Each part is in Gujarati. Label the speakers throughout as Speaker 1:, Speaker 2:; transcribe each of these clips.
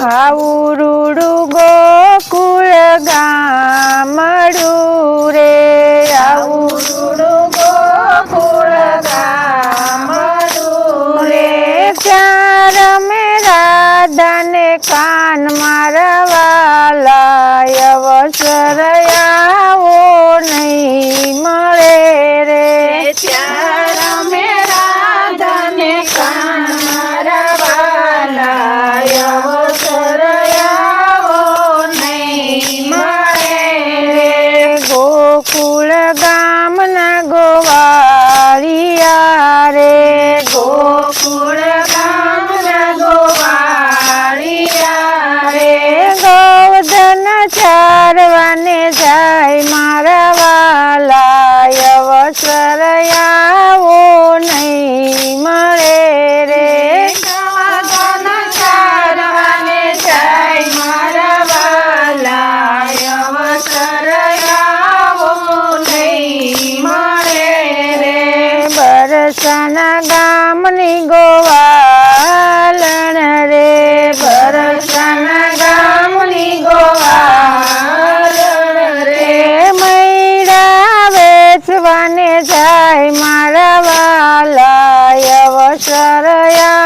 Speaker 1: હાઉ રૂડુ વસરયા.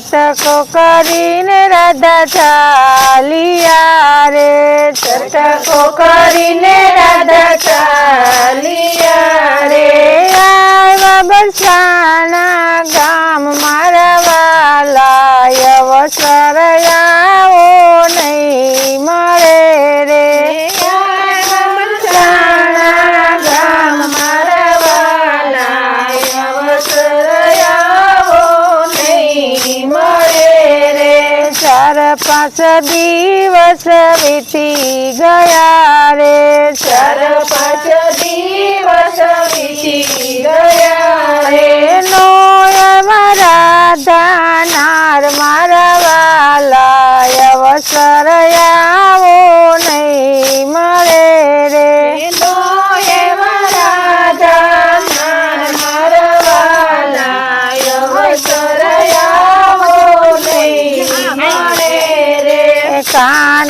Speaker 1: ચટકો કરીને રાધા ચાલિયા રે. ચટકો કરીને રાધા ચાલિયા રે. આવ્યા બરસાણા પાંચ દિવસ વીતી ગયા રે. ચાર પાંચ દિવસ વીતી ગયા રે. નો મારા ધાનારમાં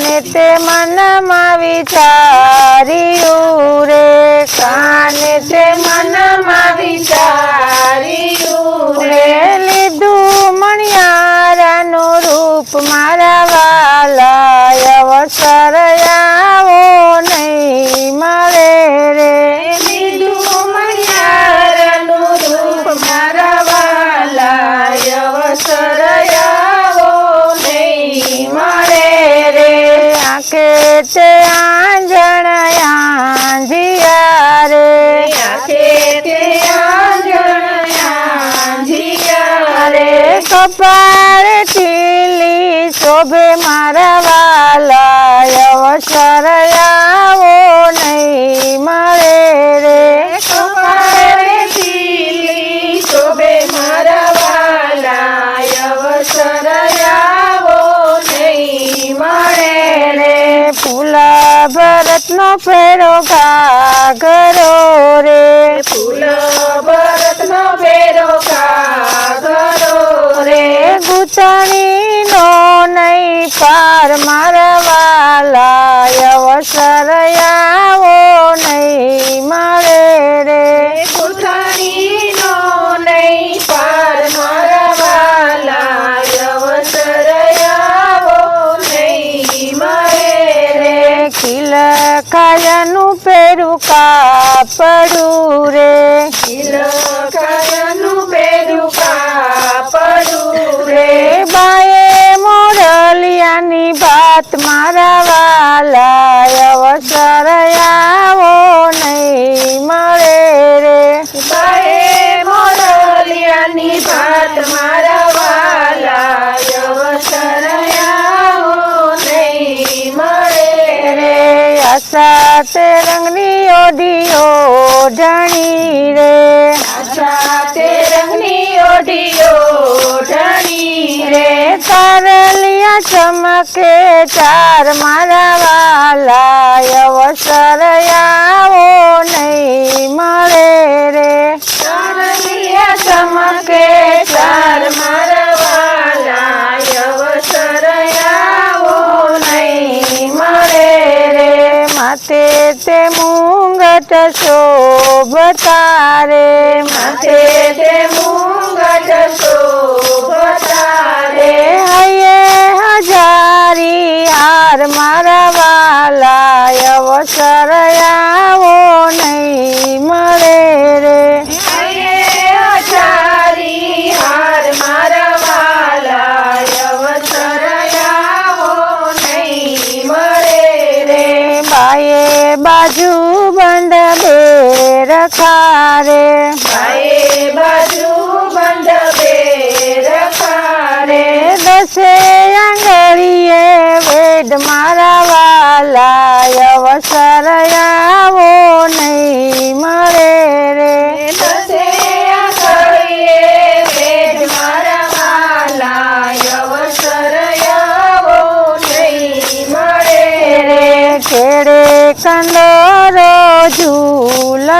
Speaker 1: કાને તે મનમાં વિચાર્યું રે. કાને તે મનમાં વિચાર્યું રે. લીધું મણિયારાનું રૂપ મારા છે આંજણ આંધિયા રે. કપાળ ખીલી શોભે મારા નો ફેરો કાગરો રે. ફૂલો ભરત નો ફેરો કાગરો રે.
Speaker 2: ગુતણી નો નહીં
Speaker 1: પાર મારવાલા. કાપડું રે.
Speaker 2: તિલકાયાનું પેરું કાપડું રે.
Speaker 1: રે બાએ મોરલિયાની ભાત મારા વાલા અવસર આવો નહીં મળે રે.
Speaker 2: બાએ મોરલિયાની ભાત મારા વાલા અવસર આવો નહીં મળે રે.
Speaker 1: આશા રંગની ઓઢીઓ ઢણી રે.
Speaker 2: આશા રંગની ઓઢીઓ ઢણી રે.
Speaker 1: તારલિયા ચમકે ચાર મારા વાલા અવસર આવો નહીં મળે રે.
Speaker 2: ચાંદલિયા ચમકે
Speaker 1: મુંગટ શોભતા રે
Speaker 2: માથે તે મુંગટ શોભતા રે
Speaker 1: હૈયે હજારી હાર મારા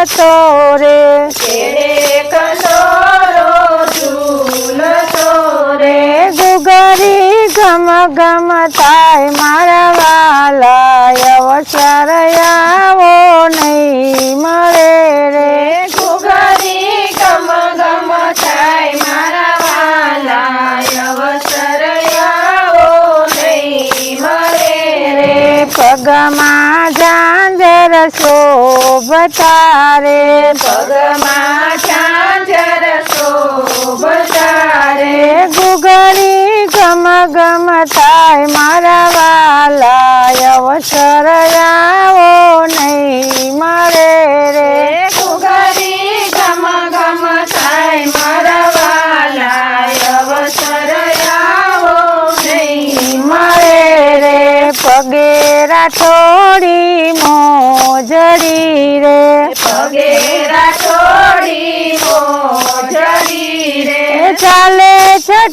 Speaker 1: રે કંદોરો ઝૂલતો ગુગરી ગમ ગમ થાય મારા વાલા અવસર આવો નહીં મળે રે.
Speaker 2: ઘુઘરી ગમ ગમ થાય મારા વાલા અવસર આવો નહીં મળે રે.
Speaker 1: પગમાં જાંજર શોભતા રે
Speaker 2: પગમાં ઝાંઝર શોભતા રે
Speaker 1: ગુગરી ગમ ગમ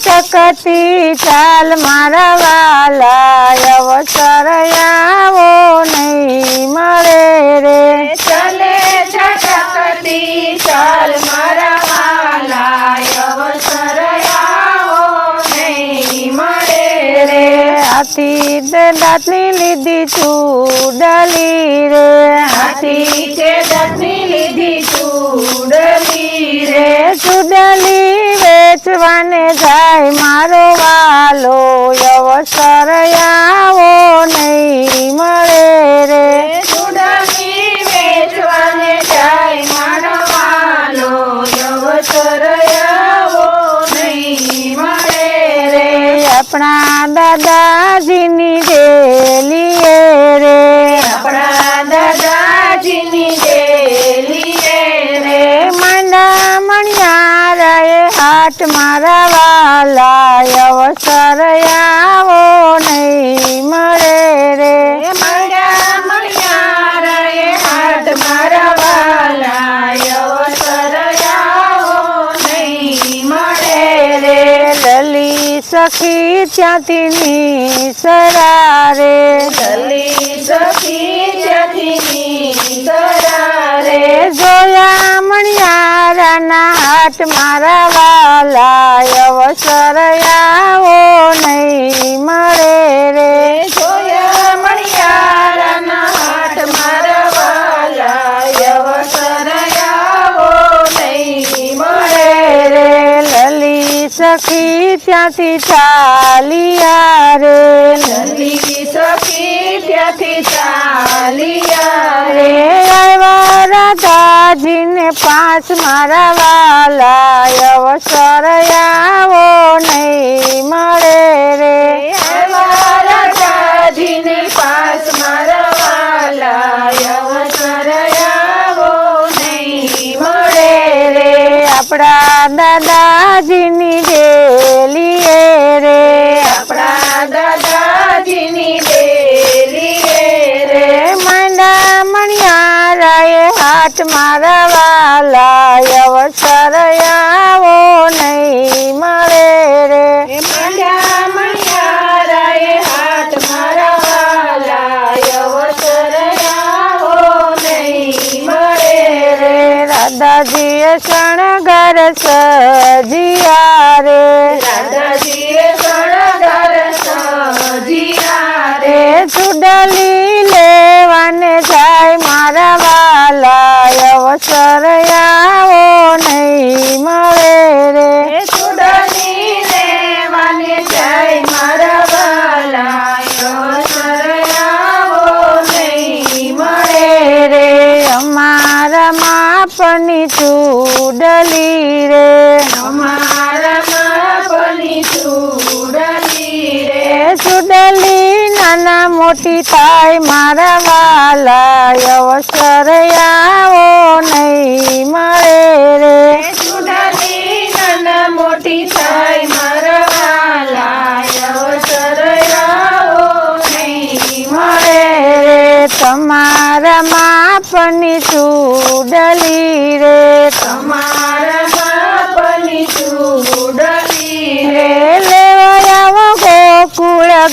Speaker 1: છટકતી ચાલ મારા વાલા અવસર આવો નહીં મળે રે.
Speaker 2: ચલે છટકતી ચાલ મારા વાલા અવસર આવો નહીં મળે રે.
Speaker 1: હાથી દાંતની લીધી ચૂડલી રે.
Speaker 2: હાથી છે દસની
Speaker 1: વેચવાને જાય મારો વાલો અવસર આવો નહીં હાટ મારા વાલા અવસર આવો નહીં મળે રે. લલી સખી ત્યાંથી નિસરા રે
Speaker 2: ચલી સખી જથી સરા રે
Speaker 1: જોયા મણિયારા હાથ મારા વાલા અવસર આવો નહીં મળે રે.
Speaker 2: જોયા મણિયારાના હાટ મારા વાલા અવસર આવો નહીં મળે
Speaker 1: રે. લલી સખી ત્યાંથી ચાલિયા રે.
Speaker 2: લલી સખી ત્યાંથી ચાલિયા
Speaker 1: રે. રાધાજીને પાંચ મારા વાલા અવસર આવો નહીં મળે રે.
Speaker 2: રાજાજીને પાસ મારા વાલા અવસર આવો નહીં મળે
Speaker 1: રે. આપણા દાદાજીની ડેલીએ મારા વાલા અવસર આવો નહીં મળે રે.
Speaker 2: મંડ્યા મણિયારાએ હાથ
Speaker 1: મોટી થાય મારા વાલા અવસર આવો નહીં મળે રે.
Speaker 2: નાના મોટી થાય મારા વાલા અવસર આવો નહીં મળે
Speaker 1: રે. તમારા માપની ચૂડલી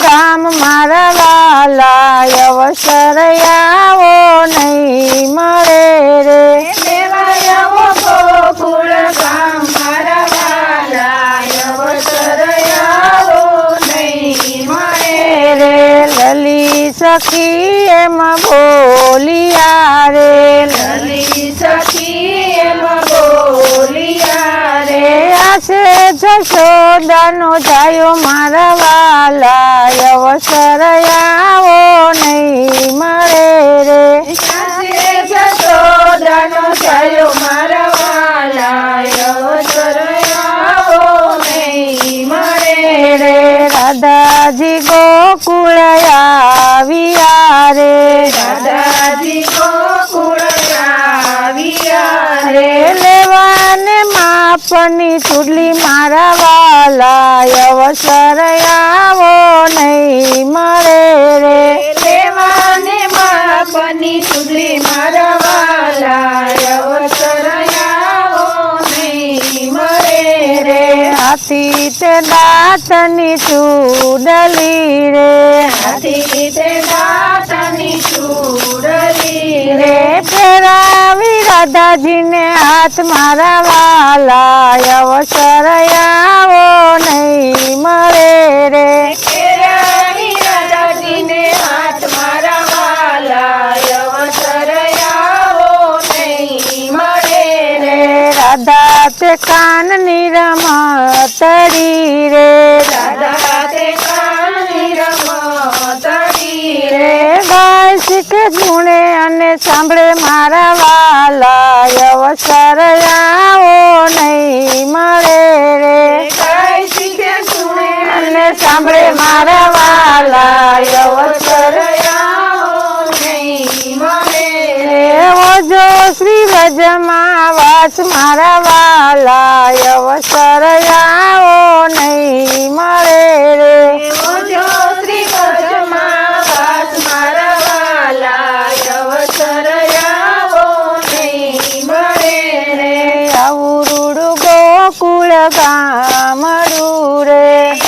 Speaker 1: ગામ મારા લાલા અવસર આવો નહીં મળે રે. લલી સખી એમ બોલિયા રે.
Speaker 2: લલી સખી એમ બોલિયા રે.
Speaker 1: આશે જશોદાનો જાયો મારા અવસર આવો નહીં મળે રે.
Speaker 2: સાસે જશોદાનો ચાલ્યો મારા વાલા અવસર આવો નહીં મળે
Speaker 1: રે. રાધાજી ગોકુળ આવ્યા રે.
Speaker 2: દાદાજી ગોકુળ આવ્યા
Speaker 1: રે. લેવાને માપની ચૂડલી મારા વાલા અવસર આવો નહીં મળે રે.
Speaker 2: લેવાને માપની સુધરી મારા વાલા
Speaker 1: હાથી તે દાંતની ચૂડલી રે.
Speaker 2: હાથી તે દાંતની ચૂડલી
Speaker 1: રે.
Speaker 2: રે
Speaker 1: ફેરાવી રાધાજીને હાથ મારા વાલા અવસર આવો નહીં મળે રે તે કાનની રમતરી રે
Speaker 2: દાદા તે કાની રમતડી રે
Speaker 1: રે ગાય શીખે ગુણે અને સાંભળે મારા વાલા અવસર આવો નહીં મળે રે.
Speaker 2: શીખે ગુણે
Speaker 1: અને સાંભળે મારા વાલા વાસ મારા વાલા અવસર આવો નહીં મળે રે.
Speaker 2: જો શ્રી ગજમાં વાસ મારા વાલા અવસર આવો નહીં મળે રે.
Speaker 1: આવું રૂડું ગોકુળ ગામડું રે.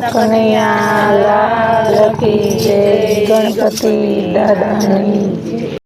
Speaker 1: કૃષ્ણ કનૈયા લાલ કી જય ગણપતિ દાદાની.